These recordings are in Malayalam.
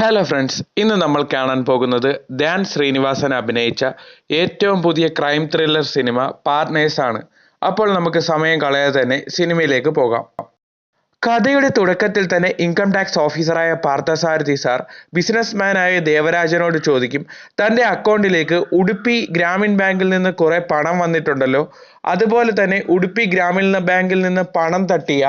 ഹലോ ഫ്രണ്ട്സ് ഇന്ന് നമ്മൾ കാണാൻ പോകുന്നത് ധ്യാൻ ശ്രീനിവാസൻ അഭിനയിച്ച ഏറ്റവും പുതിയ ക്രൈം ത്രില്ലർ സിനിമ പാർട്ട്നേഴ്സ് ആണ്. അപ്പോൾ നമുക്ക് സമയം കളയാതെ തന്നെ സിനിമയിലേക്ക് പോകാം. കഥയുടെ തുടക്കത്തിൽ തന്നെ ഇൻകം ടാക്സ് ഓഫീസറായ പാർത്ഥസാരഥി സാർ ബിസിനസ്മാനായ ദേവരാജനോട് ചോദിക്കും തന്റെ അക്കൗണ്ടിലേക്ക് ഉടുപ്പി ഗ്രാമീൺ ബാങ്കിൽ നിന്ന് കുറേ പണം വന്നിട്ടുണ്ടല്ലോ? അതുപോലെ തന്നെ ഉടുപ്പി ഗ്രാമീണ ബാങ്കിൽ നിന്ന് പണം തട്ടിയ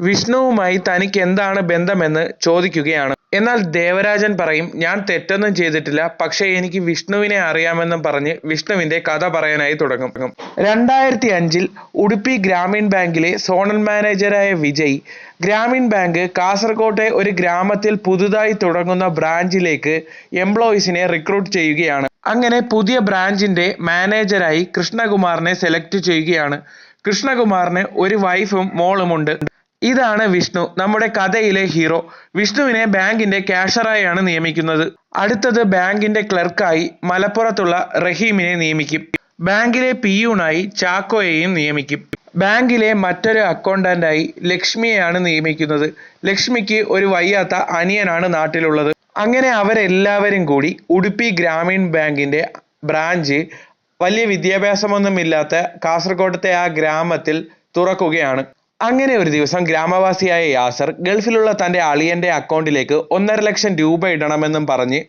വിഷ്ണുവുമായി തനിക്ക് എന്താണ് ബന്ധമെന്ന് ചോദിക്കുകയാണ്. എന്നാൽ ദേവരാജൻ പറയും ഞാൻ തെറ്റൊന്നും ചെയ്തിട്ടില്ല പക്ഷേ എനിക്ക് വിഷ്ണുവിനെ അറിയാമെന്നും പറഞ്ഞ് വിഷ്ണുവിന്റെ കഥ പറയാനായി തുടങ്ങും. രണ്ടായിരത്തി അഞ്ചിൽ ഉടുപ്പി ഗ്രാമീൺ ബാങ്കിലെ സോണൽ മാനേജരായ വിജയ് ഗ്രാമീൺ ബാങ്ക് കാസർകോട്ടെ ഒരു ഗ്രാമത്തിൽ പുതുതായി തുടങ്ങുന്ന ബ്രാഞ്ചിലേക്ക് എംപ്ലോയീസിനെ റിക്രൂട്ട് ചെയ്യുകയാണ്. അങ്ങനെ പുതിയ ബ്രാഞ്ചിന്റെ മാനേജരായി കൃഷ്ണകുമാറിനെ സെലക്ട് ചെയ്യുകയാണ്. കൃഷ്ണകുമാറിന് ഒരു വൈഫും മോളുമുണ്ട്. ഇതാണ് വിഷ്ണു നമ്മുടെ കഥയിലെ ഹീറോ വിഷ്ണുവിനെ ബാങ്കിന്റെ ക്യാഷറായാണ് നിയമിക്കുന്നത്. അടുത്തത് ബാങ്കിന്റെ ക്ലർക്കായി മലപ്പുറത്തുള്ള റഹീമിനെ നിയമിക്കും. ബാങ്കിലെ പിയൂണായി ചാക്കോയെയും നിയമിക്കും. ബാങ്കിലെ മറ്റൊരു അക്കൗണ്ടന്റായി ലക്ഷ്മിയെയാണ് നിയമിക്കുന്നത്. ലക്ഷ്മിക്ക് ഒരു വയ്യാത്ത അനിയനാണ് നാട്ടിലുള്ളത്. അങ്ങനെ അവരെല്ലാവരും കൂടി ഉടുപ്പി ഗ്രാമീൺ ബാങ്കിന്റെ ബ്രാഞ്ച് വലിയ വിദ്യാഭ്യാസമൊന്നുമില്ലാത്ത കാസർഗോഡത്തെ ആ ഗ്രാമത്തിൽ തുറക്കുകയാണ്. അങ്ങനെ ഒരു ദിവസം ഗ്രാമവാസിയായ യാസർ ഗൾഫിലുള്ള തന്റെ അളിയന്റെ അക്കൗണ്ടിലേക്ക് ഒന്നര ലക്ഷം രൂപ ഇടണമെന്നും പറഞ്ഞ്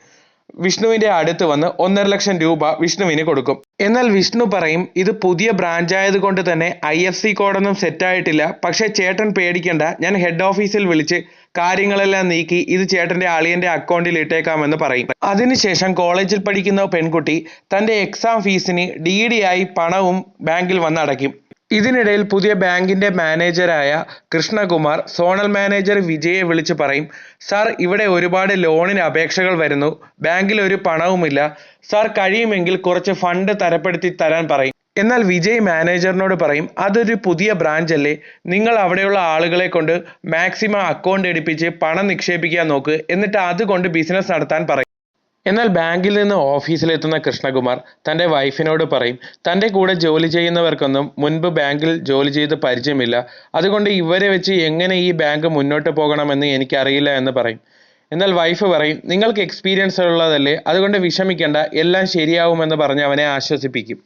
വിഷ്ണുവിന്റെ അടുത്ത് വന്ന് ഒന്നര ലക്ഷം രൂപ വിഷ്ണുവിന് കൊടുക്കും. എന്നാൽ വിഷ്ണു പറയും ഇത് പുതിയ ബ്രാഞ്ച് ആയതുകൊണ്ട് തന്നെ ഐ എഫ് സി കോഡൊന്നും സെറ്റായിട്ടില്ല. പക്ഷേ ചേട്ടൻ പേടിക്കണ്ട. ഞാൻ ഹെഡ് ഓഫീസിൽ വിളിച്ച് കാര്യങ്ങളെല്ലാം നീക്കി ഇത് ചേട്ടന്റെ അളിയന്റെ അക്കൗണ്ടിൽ ഇട്ടേക്കാമെന്ന് പറയും. അതിനുശേഷം കോളേജിൽ പഠിക്കുന്ന പെൺകുട്ടി തന്റെ എക്സാം ഫീസിന് ഡി ആയി പണവും ബാങ്കിൽ വന്ന് അടയ്ക്കും. ഇതിനിടയിൽ പുതിയ ബാങ്കിന്റെ മാനേജരായ കൃഷ്ണകുമാർ സോണൽ മാനേജർ വിജയെ വിളിച്ചു പറയും സാർ ഇവിടെ ഒരുപാട് ലോണിന് അപേക്ഷകൾ വരുന്നു. ബാങ്കിൽ ഒരു പണവുമില്ല. സാർ കഴിയുമെങ്കിൽ കുറച്ച് ഫണ്ട് തരപ്പെടുത്തി തരാൻ പറയും. എന്നാൽ വിജയ് മാനേജറിനോട് പറയും അതൊരു പുതിയ ബ്രാഞ്ച് അല്ലേ നിങ്ങൾ അവിടെയുള്ള ആളുകളെ കൊണ്ട് മാക്സിമം അക്കൗണ്ട് എടുപ്പിച്ച് പണം നിക്ഷേപിക്കാൻ നോക്ക്. എന്നിട്ട് അതുകൊണ്ട് ബിസിനസ് നടത്താൻ പറയും. എന്നാൽ ബാങ്കിൽ നിന്ന് ഓഫീസിലെത്തുന്ന കൃഷ്ണകുമാർ തന്റെ വൈഫിനോട് പറയും തന്റെ കൂടെ ജോലി ചെയ്യുന്നവർക്കൊന്നും മുൻപ് ബാങ്കിൽ ജോലി ചെയ്ത് പരിചയമില്ല. അതുകൊണ്ട് ഇവരെ വെച്ച് എങ്ങനെ ഈ ബാങ്ക് മുന്നോട്ട് പോകണമെന്ന് എനിക്കറിയില്ല എന്ന് പറയും. എന്നാൽ വൈഫ് പറയും നിങ്ങൾക്ക് എക്സ്പീരിയൻസ് ഉള്ളതല്ലേ അതുകൊണ്ട് വിഷമിക്കേണ്ട എല്ലാം ശരിയാവുമെന്ന് പറഞ്ഞ് അവനെ ആശ്വസിപ്പിക്കും.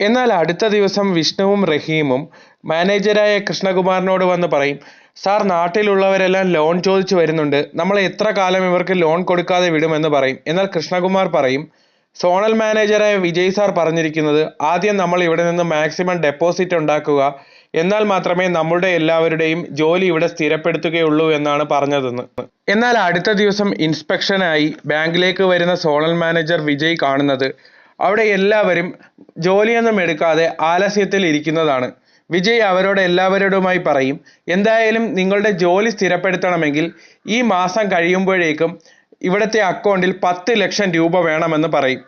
എന്നാൽ അടുത്ത ദിവസം വിഷ്ണുവും റഹീമും മാനേജരായ കൃഷ്ണകുമാറിനോട് വന്ന് പറയും സാർ നാട്ടിലുള്ളവരെല്ലാം ലോൺ ചോദിച്ചു വരുന്നുണ്ട്. നമ്മൾ എത്ര കാലം ഇവർക്ക് ലോൺ കൊടുക്കാതെ വിടുമെന്ന് പറയും. എന്നാൽ കൃഷ്ണകുമാർ പറയും സോണൽ മാനേജറായ വിജയ് സാർ പറഞ്ഞിരിക്കുന്നത് ആദ്യം നമ്മൾ ഇവിടെ നിന്ന് മാക്സിമം ഡെപ്പോസിറ്റ് ഉണ്ടാക്കുക. എന്നാൽ മാത്രമേ നമ്മുടെ എല്ലാവരുടെയും ജോലി ഇവിടെ സ്ഥിരപ്പെടുത്തുകയുള്ളൂ എന്നാണ് പറഞ്ഞതെന്ന്. എന്നാൽ അടുത്ത ദിവസം ഇൻസ്പെക്ഷനായി ബാങ്കിലേക്ക് വരുന്ന സോണൽ മാനേജർ വിജയ് കാണുന്നത്. അവിടെ എല്ലാവരും ജോലിയൊന്നും എടുക്കാതെ ആലസ്യത്തിൽ ഇരിക്കുന്നതാണ്. വിജയ് അവരോട് എല്ലാവരോടുമായി പറയും എന്തായാലും നിങ്ങളുടെ ജോലി സ്ഥിരപ്പെടുത്തണമെങ്കിൽ ഈ മാസം കഴിയുമ്പോഴേക്കും ഇവിടുത്തെ അക്കൗണ്ടിൽ പത്ത് ലക്ഷം രൂപ വേണമെന്ന് പറയും.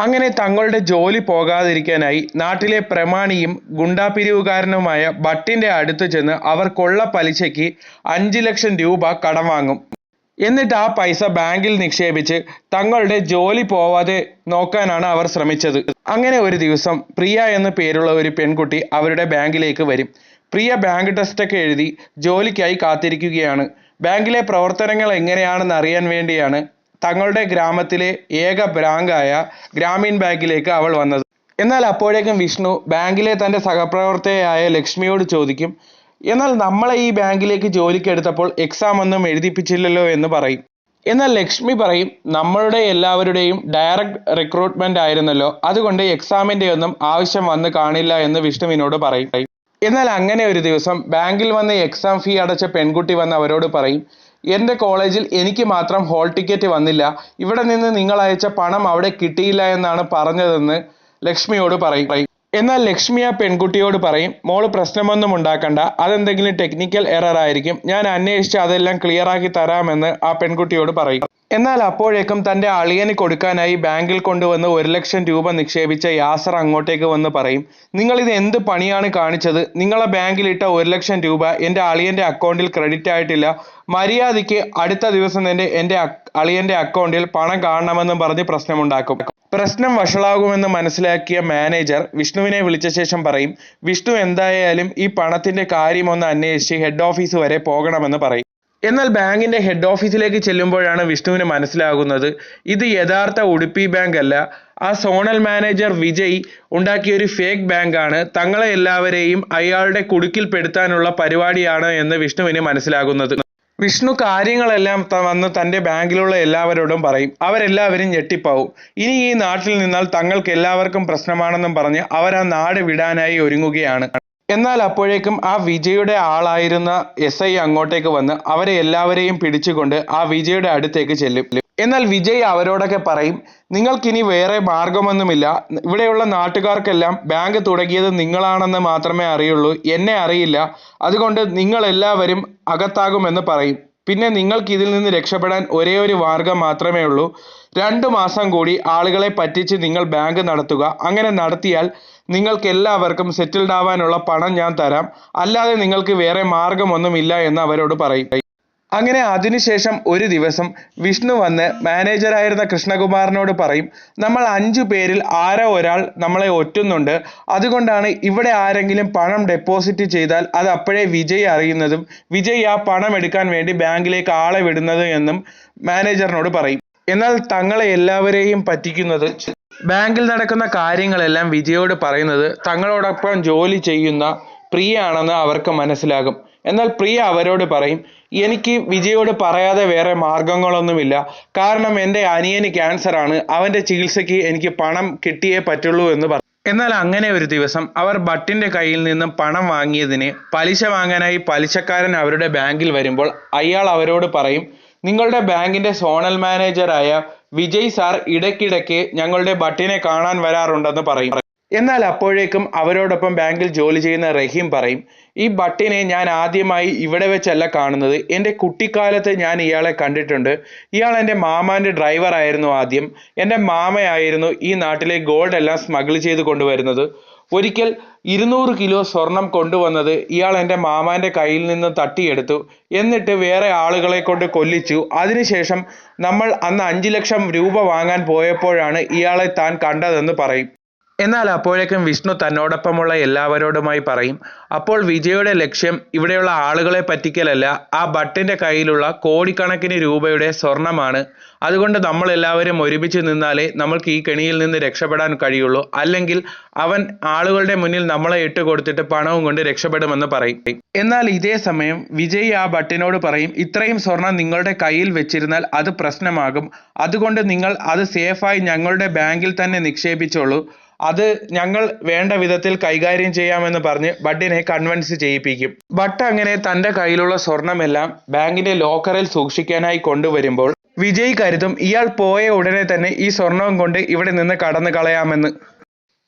അങ്ങനെ തങ്ങളുടെ ജോലി പോകാതിരിക്കാനായി നാട്ടിലെ പ്രമാണിയും ഗുണ്ടാപിരിവുകാരനുമായ ഭട്ടിന്റെ അടുത്ത് ചെന്ന് അവർ കൊള്ള പലിശയ്ക്ക് അഞ്ച് ലക്ഷം രൂപ കടം വാങ്ങും. എന്നിട്ട് ആ പൈസ ബാങ്കിൽ നിക്ഷേപിച്ച് തങ്ങളുടെ ജോലി പോവാതെ നോക്കാനാണ് അവർ ശ്രമിച്ചത്. അങ്ങനെ ഒരു ദിവസം പ്രിയ എന്ന പേരുള്ള ഒരു പെൺകുട്ടി അവരുടെ ബാങ്കിലേക്ക് വരും. പ്രിയ ബാങ്ക് ടെസ്റ്റൊക്കെ എഴുതി ജോലിക്കായി കാത്തിരിക്കുകയാണ്. ബാങ്കിലെ പ്രവർത്തനങ്ങൾ എങ്ങനെയാണെന്ന് അറിയാൻ വേണ്ടിയാണ് തങ്ങളുടെ ഗ്രാമത്തിലെ ഏക ബാങ്കായ ഗ്രാമീൺ ബാങ്കിലേക്ക് അവൾ വന്നത്. എന്നാൽ അപ്പോഴേക്കും വിഷ്ണു ബാങ്കിലെ തന്റെ സഹപ്രവർത്തകയായ ലക്ഷ്മിയോട് ചോദിക്കും എന്നാൽ നമ്മളെ ഈ ബാങ്കിലേക്ക് ജോലിക്ക് എടുത്തപ്പോൾ എക്സാം ഒന്നും എഴുതിപ്പിച്ചില്ലല്ലോ എന്ന് പറയും. എന്നാൽ ലക്ഷ്മി പറയും നമ്മളുടെ എല്ലാവരുടെയും ഡയറക്റ്റ് റിക്രൂട്ട്മെന്റ് ആയിരുന്നല്ലോ. അതുകൊണ്ട് എക്സാമിന്റെ ഒന്നും ആവശ്യം വന്ന് കാണില്ല എന്ന് വിഷ്ണുവിനോട് പറയും. എന്നാൽ അങ്ങനെ ഒരു ദിവസം ബാങ്കിൽ വന്ന് എക്സാം ഫീ അടച്ച പെൺകുട്ടി വന്ന് അവരോട് പറയും എന്റെ കോളേജിൽ എനിക്ക് മാത്രം ഹോൾ ടിക്കറ്റ് വന്നില്ല. ഇവിടെ നിന്ന് നിങ്ങൾ അയച്ച പണം അവിടെ കിട്ടിയില്ല എന്നാണ് പറഞ്ഞതെന്ന് ലക്ഷ്മിയോട് പറയും. എന്നാൽ ലക്ഷ്മി ആ പെൺകുട്ടിയോട് പറയും മോൾ പ്രശ്നമൊന്നും ഉണ്ടാക്കണ്ട അതെന്തെങ്കിലും ടെക്നിക്കൽ എറർ ആയിരിക്കും. ഞാൻ അന്വേഷിച്ച് അതെല്ലാം ക്ലിയർ ആക്കി തരാമെന്ന് ആ പെൺകുട്ടിയോട് പറയും. എന്നാൽ അപ്പോഴേക്കും തന്റെ അളിയന് കൊടുക്കാനായി ബാങ്കിൽ കൊണ്ടുവന്ന് ഒരു ലക്ഷം രൂപ നിക്ഷേപിച്ച യാസർ അങ്ങോട്ടേക്ക് വന്ന് പറയും നിങ്ങൾ ഇത് എന്ത് പണിയാണ് കാണിച്ചത്? നിങ്ങളെ ബാങ്കിൽ ഇട്ട ഒരു ലക്ഷം രൂപ എന്റെ അളിയന്റെ അക്കൗണ്ടിൽ ക്രെഡിറ്റ് ആയിട്ടില്ല. മര്യാദയ്ക്ക് അടുത്ത ദിവസം തന്നെ എന്റെ അളിയന്റെ അക്കൗണ്ടിൽ പണം കാണണമെന്നും പറഞ്ഞ് പ്രശ്നമുണ്ടാക്കും. പ്രശ്നം വഷളാകുമെന്ന് മനസ്സിലാക്കിയ മാനേജർ വിഷ്ണുവിനെ വിളിച്ച ശേഷം പറയും വിഷ്ണു എന്തായാലും ഈ പണത്തിന്റെ കാര്യം ഒന്ന് അന്വേഷിച്ച് ഹെഡ് ഓഫീസ് വരെ പോകണമെന്ന് പറയും. എന്നാൽ ബാങ്കിന്റെ ഹെഡ് ഓഫീസിലേക്ക് ചെല്ലുമ്പോഴാണ് വിഷ്ണുവിന് മനസ്സിലാകുന്നത് ഇത് യഥാർത്ഥ ഉടുപ്പി ബാങ്ക് അല്ല. ആ സോണൽ മാനേജർ വിജയ് ഉണ്ടാക്കിയ ഒരു ഫേക്ക് ആണ് തങ്ങളെ എല്ലാവരെയും അയാളുടെ കുടുക്കിൽപ്പെടുത്താനുള്ള പരിപാടിയാണ് എന്ന് വിഷ്ണുവിന് മനസ്സിലാകുന്നത്. വിഷ്ണു കാര്യങ്ങളെല്ലാം വന്ന് തന്റെ ബാങ്കിലുള്ള എല്ലാവരോടും പറയും. അവരെല്ലാവരും ഞെട്ടിപ്പാവും. ഇനി ഈ നാട്ടിൽ നിന്നാൽ തങ്ങൾക്ക് എല്ലാവർക്കും പ്രശ്നമാണെന്നും പറഞ്ഞ് അവർ ആ നാട് വിടാനായി ഒരുങ്ങുകയാണ്. എന്നാൽ അപ്പോഴേക്കും ആ വിജയുടെ ആളായിരുന്ന എസ് ഐ അങ്ങോട്ടേക്ക് വന്ന് അവരെ എല്ലാവരെയും പിടിച്ചുകൊണ്ട് ആ വിജയുടെ അടുത്തേക്ക് ചെല്ലും. എന്നാൽ വിജയ് അവരോടൊക്കെ പറയും നിങ്ങൾക്കിനി വേറെ മാർഗമൊന്നുമില്ല. ഇവിടെയുള്ള നാട്ടുകാർക്കെല്ലാം ബാങ്ക് തുടങ്ങിയത് നിങ്ങളാണെന്ന് മാത്രമേ അറിയുള്ളൂ. എന്നെ അറിയില്ല. അതുകൊണ്ട് നിങ്ങൾ എല്ലാവരും അകത്താകുമെന്ന് പറയും. പിന്നെ നിങ്ങൾക്ക് ഇതിൽ നിന്ന് രക്ഷപ്പെടാൻ ഒരേ ഒരു മാർഗം മാത്രമേ ഉള്ളൂ. രണ്ട് മാസം കൂടി ആളുകളെ പറ്റിച്ച് നിങ്ങൾ ബാങ്ക് നടത്തുക. അങ്ങനെ നടത്തിയാൽ നിങ്ങൾക്ക് എല്ലാവർക്കും സെറ്റിൽഡ് ആവാനുള്ള പണം ഞാൻ തരാം. അല്ലാതെ നിങ്ങൾക്ക് വേറെ മാർഗമൊന്നുമില്ല എന്ന് അവരോട് പറയും. അങ്ങനെ അതിനുശേഷം ഒരു ദിവസം വിഷ്ണു വന്ന് മാനേജറായിരുന്ന കൃഷ്ണകുമാറിനോട് പറയും നമ്മൾ അഞ്ചു പേരിൽ ആരോ ഒരാൾ നമ്മളെ ഒറ്റുന്നുണ്ട്. അതുകൊണ്ടാണ് ഇവിടെ ആരെങ്കിലും പണം ഡെപ്പോസിറ്റ് ചെയ്താൽ അത് അപ്പോഴേ വിജയ് അറിയുന്നതും വിജയ് ആ പണം എടുക്കാൻ വേണ്ടി ബാങ്കിലേക്ക് ആളെ വിടുന്നതും എന്നും മാനേജറിനോട് പറയും. എന്നാൽ തങ്ങളെ എല്ലാവരെയും പറ്റിക്കുന്നത് ബാങ്കിൽ നടക്കുന്ന കാര്യങ്ങളെല്ലാം വിജയോട് പറയുന്നത് തങ്ങളോടൊപ്പം ജോലി ചെയ്യുന്ന പ്രിയ ആണെന്ന് അവർക്ക് മനസ്സിലാകും. എന്നാൽ പ്രിയ അവരോട് പറയും എനിക്ക് വിജയോട് പറയാതെ വേറെ മാർഗങ്ങളൊന്നുമില്ല. കാരണം എന്റെ അനിയന് ക്യാൻസർ ആണ്. അവന്റെ ചികിത്സയ്ക്ക് എനിക്ക് പണം കിട്ടിയേ പറ്റുള്ളൂ എന്ന് പറഞ്ഞു എന്നാൽ അങ്ങനെ ഒരു ദിവസം അവർ ഭട്ടിന്റെ കയ്യിൽ നിന്നും പണം വാങ്ങിയതിന് പലിശ വാങ്ങാനായി പലിശക്കാരൻ അവരുടെ ബാങ്കിൽ വരുമ്പോൾ അയാൾ അവരോട് പറയും നിങ്ങളുടെ ബാങ്കിന്റെ സോണൽ മാനേജറായ വിജയ് സാർ ഇടയ്ക്കിടയ്ക്ക് ഞങ്ങളുടെ ഭട്ടിനെ കാണാൻ വരാറുണ്ടെന്ന് പറയും. എന്നാൽ അപ്പോഴേക്കും അവരോടൊപ്പം ബാങ്കിൽ ജോലി ചെയ്യുന്ന റഹീം പറയും ഈ ഭട്ടിനെ ഞാൻ ആദ്യമായി ഇവിടെ വെച്ചല്ല കാണുന്നത്. എന്റെ കുട്ടിക്കാലത്ത് ഞാൻ ഇയാളെ കണ്ടിട്ടുണ്ട്. ഇയാൾ എന്റെ മാമാന്റെ ഡ്രൈവർ ആയിരുന്നു ആദ്യം. എന്റെ മാമയായിരുന്നു ഈ നാട്ടിലെ ഗോൾഡ് എല്ലാം സ്മഗിൾ ചെയ്ത് കൊണ്ടുവരുന്നത്. ഒരിക്കൽ ഇരുന്നൂറ് കിലോ സ്വർണം കൊണ്ടുവന്നത് ഇയാൾ എന്റെ മാമാന്റെ കയ്യിൽ നിന്ന് തട്ടിയെടുത്തു. എന്നിട്ട് വേറെ ആളുകളെ കൊണ്ട് കൊല്ലിച്ചു. അതിനുശേഷം നമ്മൾ അന്ന് അഞ്ചു ലക്ഷം രൂപ വാങ്ങാൻ പോയപ്പോഴാണ് ഇയാളെ താൻ കണ്ടതെന്ന് പറയും. എന്നാൽ അപ്പോഴേക്കും വിഷ്ണു തന്നോടൊപ്പമുള്ള എല്ലാവരോടുമായി പറയും അപ്പോൾ വിജയുടെ ലക്ഷ്യം ഇവിടെയുള്ള ആളുകളെ പറ്റിക്കലല്ല ആ ഭട്ടിന്റെ കയ്യിലുള്ള കോടിക്കണക്കിന് രൂപയുടെ സ്വർണമാണ്. അതുകൊണ്ട് നമ്മൾ എല്ലാവരും ഒരുമിച്ച് നിന്നാലേ നമ്മൾക്ക് ഈ കെണിയിൽ നിന്ന് രക്ഷപ്പെടാൻ കഴിയുള്ളൂ. അല്ലെങ്കിൽ അവൻ ആളുകളുടെ മുന്നിൽ നമ്മളെ ഇട്ട് കൊടുത്തിട്ട് പണവും കൊണ്ട് രക്ഷപ്പെടുമെന്ന് പറയും. എന്നാൽ ഇതേ സമയം വിജയ് ആ ഭട്ടിനോട് പറയും ഇത്രയും സ്വർണം നിങ്ങളുടെ കയ്യിൽ വെച്ചിരുന്നാൽ അത് പ്രശ്നമാകും. അതുകൊണ്ട് നിങ്ങൾ അത് സേഫായി ഞങ്ങളുടെ ബാങ്കിൽ തന്നെ നിക്ഷേപിച്ചോളൂ. അത് ഞങ്ങൾ വേണ്ട വിധത്തിൽ കൈകാര്യം ചെയ്യാമെന്ന് പറഞ്ഞ് ബഡിനെ കൺവിൻസ് ചെയ്യിപ്പിക്കും. ഭട്ട് അങ്ങനെ തന്റെ കയ്യിലുള്ള സ്വർണമെല്ലാം ബാങ്കിന്റെ ലോക്കറിൽ സൂക്ഷിക്കാനായി കൊണ്ടുവരുമ്പോൾ വിജയ് കരുതും ഇയാൾ പോയ ഉടനെ തന്നെ ഈ സ്വർണവും കൊണ്ട് ഇവിടെ നിന്ന് കടന്നു കളയാമെന്ന്.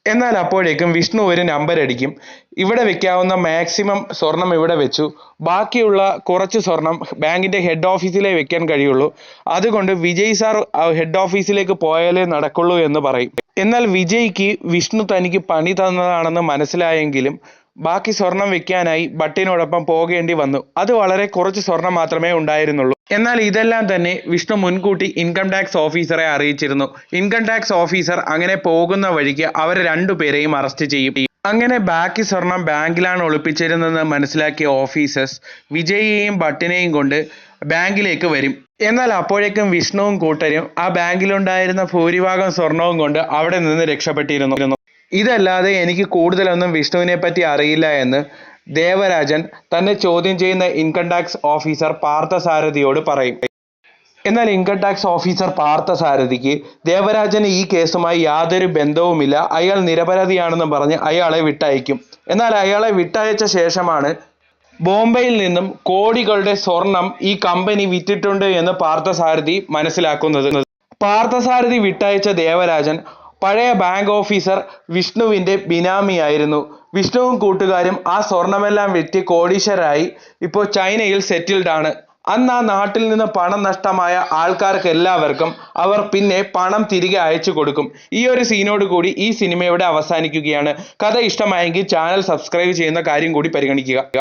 എന്നാൽ അപ്പോഴേക്കും വിഷ്ണു ഒരു നമ്പർ അടിക്കും. ഇവിടെ വെക്കാവുന്ന മാക്സിമം സ്വർണം ഇവിടെ വെച്ചു. ബാക്കിയുള്ള കുറച്ച് സ്വർണം ബാങ്കിന്റെ ഹെഡ് ഓഫീസിലേ വെക്കാൻ കഴിയുള്ളൂ. അതുകൊണ്ട് വിജയ് സാർ ഹെഡ് ഓഫീസിലേക്ക് പോയാലേ നടക്കുള്ളൂ എന്ന് പറയും. എന്നാൽ വിജയ്ക്ക് വിഷ്ണു തനിക്ക് പണി തന്നതാണെന്ന് മനസ്സിലായെങ്കിലും ബാക്കി സ്വർണം വെക്കാനായി ഭട്ടിനോടൊപ്പം പോകേണ്ടി വന്നു. അത് വളരെ കുറച്ച് സ്വർണം മാത്രമേ ഉണ്ടായിരുന്നുള്ളൂ. എന്നാൽ ഇതെല്ലാം തന്നെ വിഷ്ണു മുൻകൂട്ടി ഇൻകം ടാക്സ് ഓഫീസറെ അറിയിച്ചിരുന്നു. ഇൻകം ടാക്സ് ഓഫീസർ അങ്ങനെ പോകുന്ന വഴിക്ക് അവർ രണ്ടുപേരെയും അറസ്റ്റ് ചെയ്യും. അങ്ങനെ ബാക്കി സ്വർണം ബാങ്കിലാണ് ഒളിപ്പിച്ചിരുന്നതെന്ന് മനസ്സിലാക്കിയ ഓഫീസേഴ്സ് വിജയിയെയും ഭട്ടിനെയും കൊണ്ട് ബാങ്കിലേക്ക് വരും. എന്നാൽ അപ്പോഴേക്കും വിഷ്ണുവും കൂട്ടരും ആ ബാങ്കിലുണ്ടായിരുന്ന ഭൂരിഭാഗം സ്വർണവും കൊണ്ട് അവിടെ നിന്ന് രക്ഷപ്പെട്ടിരുന്നു. ഇതല്ലാതെ എനിക്ക് കൂടുതലൊന്നും വിഷ്ണുവിനെ പറ്റി അറിയില്ല എന്ന് ദേവരാജൻ തന്നെ ചോദ്യം ചെയ്യുന്ന ഇൻകം ടാക്സ് ഓഫീസർ പാർത്ഥസാരഥിയോട് പറയും. എന്നാൽ ഇൻകം ടാക്സ് ഓഫീസർ പാർത്ഥസാരഥിക്ക് ദേവരാജന് ഈ കേസുമായി യാതൊരു ബന്ധവുമില്ല. അയാൾ നിരപരാധിയാണെന്ന് പറഞ്ഞ് അയാളെ വിട്ടയക്കും. എന്നാൽ അയാളെ വിട്ടയച്ച ശേഷമാണ് ബോംബെയിൽ നിന്നും കോടികളുടെ സ്വർണം ഈ കമ്പനി വിറ്റിട്ടുണ്ട് എന്ന് പാർത്ഥസാരഥി മനസ്സിലാക്കുന്നത്. പാർത്ഥസാരഥി വിട്ടയച്ച ദേവരാജൻ പഴയ ബാങ്ക് ഓഫീസർ വിഷ്ണുവിന്റെ ബിനാമിയായിരുന്നു. വിഷ്ണുവും കൂട്ടുകാരും ആ സ്വർണമെല്ലാം വിറ്റ് കോടീശ്വരായി ഇപ്പോൾ ചൈനയിൽ സെറ്റിൽഡ് ആണ്. അന്ന് ആ നാട്ടിൽ നിന്ന് പണം നഷ്ടമായ ആൾക്കാർക്ക് എല്ലാവർക്കും അവർ പിന്നെ പണം തിരികെ അയച്ചു കൊടുക്കും. ഈ ഒരു സീനോട് കൂടി ഈ സിനിമയുടെ അവസാനിക്കുകയാണ്. കഥ ഇഷ്ടമായെങ്കിൽ ചാനൽ സബ്സ്ക്രൈബ് ചെയ്യുന്ന കാര്യം കൂടി പരിഗണിക്കുക.